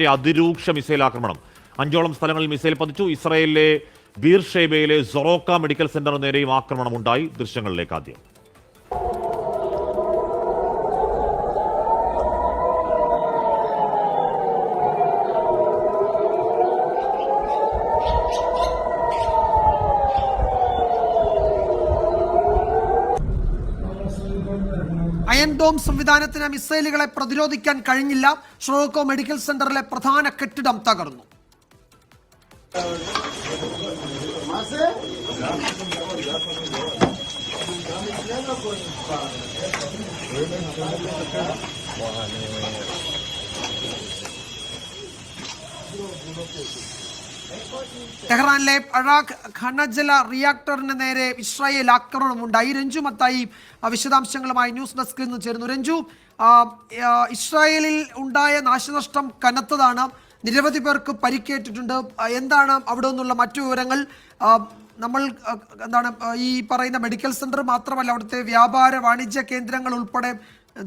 ഇറാന്റെ അതിരൂക്ഷ മിസൈൽ ആക്രമണം. അഞ്ചോളം സ്ഥലങ്ങളിൽ മിസൈൽ പതിച്ചു. ഇസ്രായേലിലെ ബീർഷേബയിലെ സൊറോക്ക മെഡിക്കൽ സെന്ററിന് നേരെയും ആക്രമണം ഉണ്ടായി ദൃശ്യങ്ങളിലേക്ക് ആദ്യം. അയൺ ഡോം സംവിധാനത്തിന് മിസൈലുകളെ പ്രതിരോധിക്കാൻ കഴിഞ്ഞില്ല. ഷൊറോക്കോ മെഡിക്കൽ സെന്ററിലെ പ്രധാന കെട്ടിടം തകർന്നു. ടെഹ്റാനിലെ അഴാഖ് ഖനജല റിയാക്ടറിന് നേരെ ഇസ്രായേൽ ആക്രമണമുണ്ടായി. രഞ്ജു മത്തായി വിശദാംശങ്ങളുമായി ന്യൂസ് ഡെസ്കിൽ നിന്ന് ചേരുന്നു. രഞ്ജു ഇസ്രായേലിൽ ഉണ്ടായ നാശനഷ്ടം കനത്തതാണ്. നിരവധി പേർക്ക് പരിക്കേറ്റിട്ടുണ്ട്. എന്താണ് അവിടെ നിന്നുള്ള മറ്റു വിവരങ്ങൾ? നമ്മൾ എന്താണ് ഈ പറയുന്ന മെഡിക്കൽ സെന്റർ മാത്രമല്ല അവിടുത്തെ വ്യാപാര വാണിജ്യ കേന്ദ്രങ്ങൾ ഉൾപ്പെടെ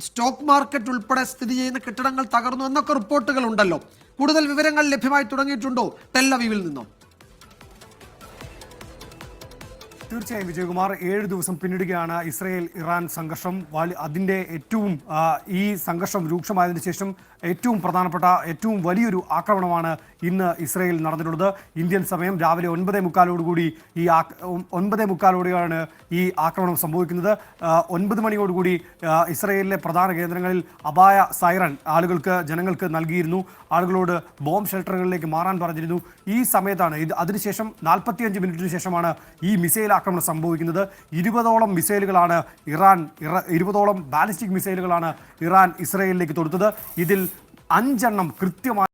സ്റ്റോക്ക് മാർക്കറ്റ് ഉൾപ്പെടെ സ്ഥിതി ചെയ്യുന്ന കെട്ടിടങ്ങൾ തകർന്നു എന്നൊക്കെ റിപ്പോർട്ടുകൾ ഉണ്ടല്ലോ. കൂടുതൽ വിവരങ്ങൾ ലഭ്യമായി തുടങ്ങിയിട്ടുണ്ടോ ടെല്ലവീവിൽ നിന്നും? തീർച്ചയായും വിജയകുമാർ ഏഴ് ദിവസം പിന്നിടുകയാണ് ഇസ്രയേൽ ഇറാൻ സംഘർഷം. അതിന്റെ ഏറ്റവും ഈ സംഘർഷം രൂക്ഷമായതിനു ശേഷം ഏറ്റവും പ്രധാനപ്പെട്ട ഏറ്റവും വലിയൊരു ആക്രമണമാണ് ഇന്ന് ഇസ്രയേൽ നടന്നിട്ടുള്ളത്. ഇന്ത്യൻ സമയം രാവിലെ ഒൻപതേ മുക്കാലോടുകൂടി ഈ ഒൻപതേ മുക്കാലോടെയാണ് ഈ ആക്രമണം സംഭവിക്കുന്നത്. ഒൻപത് മണിയോടുകൂടി ഇസ്രയേലിലെ പ്രധാന കേന്ദ്രങ്ങളിൽ അപായ സൈറൺ ആളുകൾക്ക് ജനങ്ങൾക്ക് നൽകിയിരുന്നു. ആളുകളോട് ബോംബ് ഷെൽട്ടറുകളിലേക്ക് മാറാൻ പറഞ്ഞിരുന്നു. ഈ സമയത്താണ് ഇത് അതിനുശേഷം നാൽപ്പത്തിയഞ്ച് മിനിറ്റിന് ശേഷമാണ് ഈ മിസൈൽ ആക്രമണം സംഭവിക്കുന്നത് ഇരുപതോളം മിസൈലുകളാണ് ഇറാൻ ഇറ ഇരുപതോളം ബാലിസ്റ്റിക് മിസൈലുകളാണ് ഇറാൻ ഇസ്രയേലിലേക്ക് തൊടുത്തത്. ഇതിൽ അഞ്ചെണ്ണം കൃത്യമായി